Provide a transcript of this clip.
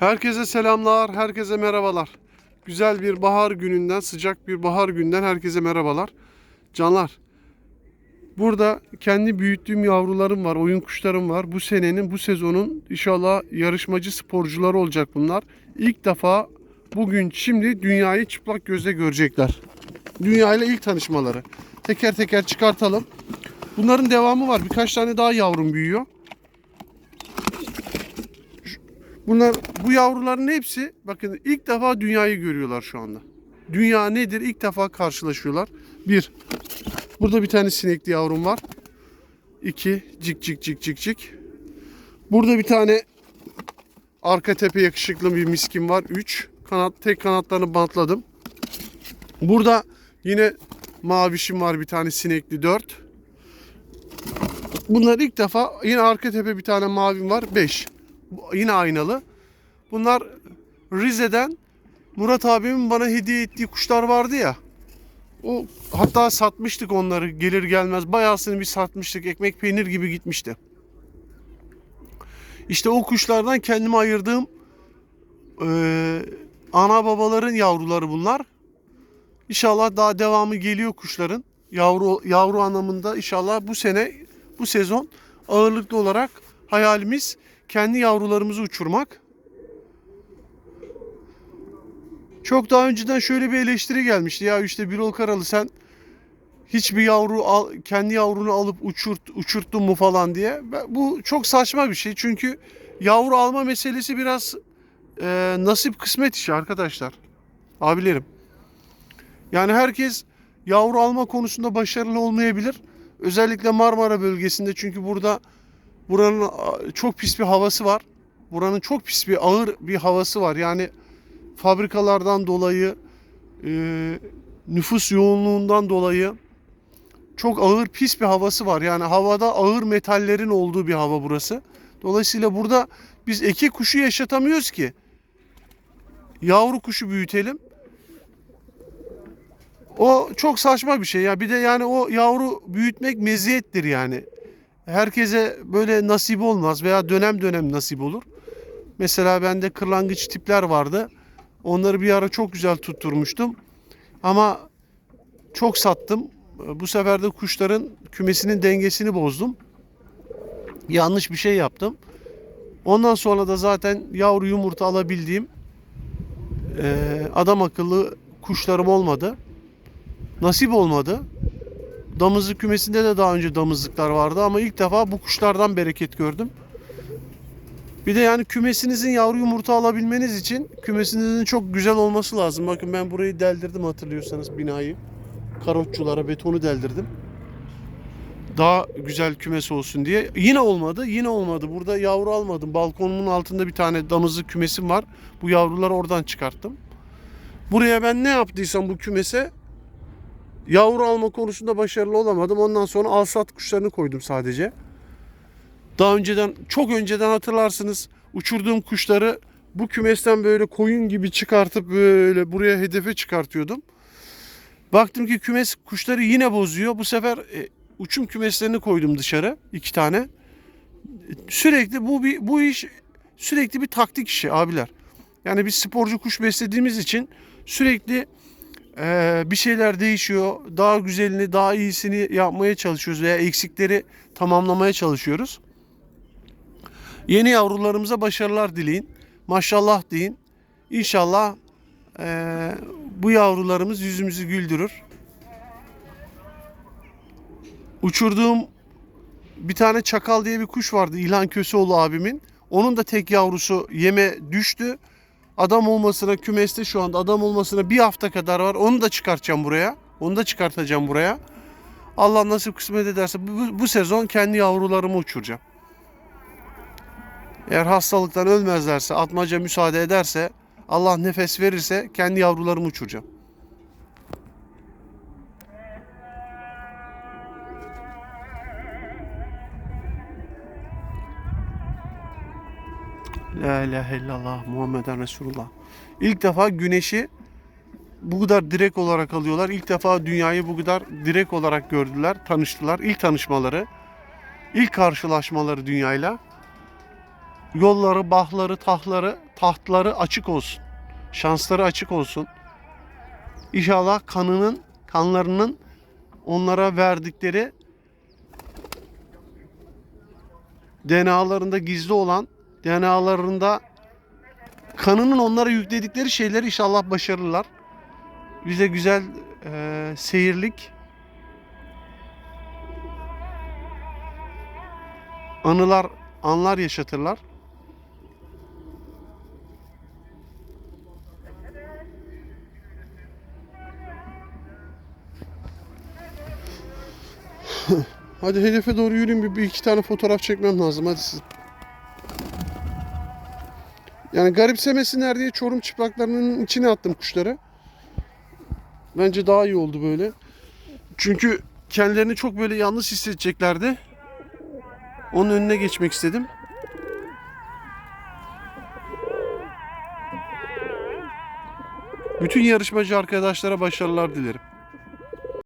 Herkese selamlar, herkese merhabalar. Güzel bir bahar gününden, sıcak bir bahar günden herkese merhabalar. Canlar, burada kendi büyüttüğüm yavrularım var, oyun kuşlarım var. Bu senenin, bu sezonun inşallah yarışmacı sporcuları olacak bunlar. İlk defa bugün, şimdi dünyayı çıplak gözle görecekler. Dünyayla ilk tanışmaları. Teker teker çıkartalım. Bunların devamı var. Birkaç tane daha yavrum büyüyor. Bunlar bu yavruların hepsi bakın ilk defa dünyayı görüyorlar şu anda. Dünya nedir? İlk defa karşılaşıyorlar. Bir. Burada bir tane sinekli yavrum var. İki. Cik cik cik cik cik. Burada bir tane arka tepe yakışıklı bir miskin var. Üç. Kanat, tek kanatlarını bantladım. Burada yine mavişim var bir tane sinekli. Dört. Bunlar ilk defa yine arka tepe bir tane mavim var. Beş. Yine aynalı. Bunlar Rize'den Murat abimin bana hediye ettiği kuşlar vardı ya. O hatta satmıştık onları gelir gelmez bayağısını bir satmıştık. Ekmek peynir gibi gitmişti. İşte o kuşlardan kendime ayırdığım eee, ana babaların yavruları bunlar. İnşallah daha devamı geliyor kuşların. Yavru yavru anlamında inşallah bu sene bu sezon ağırlıklı olarak hayalimiz kendi yavrularımızı uçurmak. Çok daha önceden şöyle bir eleştiri gelmişti. Ya işte Birol Karalı sen hiçbir yavru al, kendi yavrunu alıp uçurt, uçurttun mu falan diye. Bu çok saçma bir şey. Çünkü yavru alma meselesi biraz e, nasip kısmet işi arkadaşlar. Abilerim. Yani herkes yavru alma konusunda başarılı olmayabilir. Özellikle Marmara bölgesinde çünkü burada buranın çok pis bir havası var. Buranın çok pis bir ağır bir havası var. Yani fabrikalardan dolayı e, nüfus yoğunluğundan dolayı çok ağır pis bir havası var. Yani havada ağır metallerin olduğu bir hava burası. Dolayısıyla burada biz eki kuşu yaşatamıyoruz ki. Yavru kuşu büyütelim. O çok saçma bir şey ya. Bir de yani o yavru büyütmek meziyettir yani. Herkese böyle nasip olmaz veya dönem dönem nasip olur. Mesela bende kırlangıç tipler vardı. Onları bir ara çok güzel tutturmuştum. Ama çok sattım. Bu sefer de kuşların kümesinin dengesini bozdum. Yanlış bir şey yaptım. Ondan sonra da zaten yavru yumurta alabildiğim eee, adam akıllı kuşlarım olmadı. Nasip olmadı. Damızlık kümesinde de daha önce damızlıklar vardı ama ilk defa bu kuşlardan bereket gördüm. Bir de yani kümesinizin yavru yumurta alabilmeniz için kümesinizin çok güzel olması lazım. Bakın ben burayı deldirdim hatırlıyorsanız binayı. Karotçulara betonu deldirdim. Daha güzel kümes olsun diye. Yine olmadı, yine olmadı. Burada yavru almadım. Balkonumun altında bir tane damızlık kümesim var. Bu yavruları oradan çıkarttım. Buraya ben ne yaptıysam bu kümese yavru alma konusunda başarılı olamadım. Ondan sonra alsat kuşlarını koydum sadece. Daha önceden çok önceden hatırlarsınız uçurduğum kuşları bu kümesten böyle koyun gibi çıkartıp böyle buraya hedefe çıkartıyordum. Baktım ki kümes kuşları yine bozuyor. Bu sefer e, uçum kümeslerini koydum dışarı iki tane. Sürekli bu bir bu iş sürekli bir taktik işi abiler. Yani biz sporcu kuş beslediğimiz için sürekli e, bir şeyler değişiyor. Daha güzelini, daha iyisini yapmaya çalışıyoruz veya eksikleri tamamlamaya çalışıyoruz. Yeni yavrularımıza başarılar dileyin. Maşallah deyin. İnşallah eee, bu yavrularımız yüzümüzü güldürür. Uçurduğum bir tane çakal diye bir kuş vardı İlhan Köseoğlu abimin. Onun da tek yavrusu yeme düştü. Adam olmasına kümeste şu anda adam olmasına bir hafta kadar var. Onu da çıkartacağım buraya. Onu da çıkartacağım buraya. Allah nasip kısmet ederse bu, bu- bu sezon kendi yavrularımı uçuracağım. Eğer hastalıktan ölmezlerse, atmaca müsaade ederse, Allah nefes verirse kendi yavrularımı uçuracağım. La ilahe illallah Muhammeden Resulullah. İlk defa güneşi bu kadar direkt olarak alıyorlar. İlk defa dünyayı bu kadar direkt olarak gördüler, tanıştılar. İlk tanışmaları, ilk karşılaşmaları dünyayla. Yolları, bahları, tahları tahtları açık olsun. Şansları açık olsun. İnşallah kanının, kanlarının onlara verdikleri DNA'larında gizli olan, DNA'larında kanının onlara yükledikleri şeyleri inşallah başarırlar. Bize güzel eee, seyirlik, anılar, anlar yaşatırlar. Hadi hedefe doğru yürüyün bir, bir iki tane fotoğraf çekmem lazım hadi siz. Yani garipsemesinler diye çorum çıplaklarının içine attım kuşları. Bence daha iyi oldu böyle. Çünkü kendilerini çok böyle yalnız hissedeceklerdi. Onun önüne geçmek istedim. Bütün yarışmacı arkadaşlara başarılar dilerim.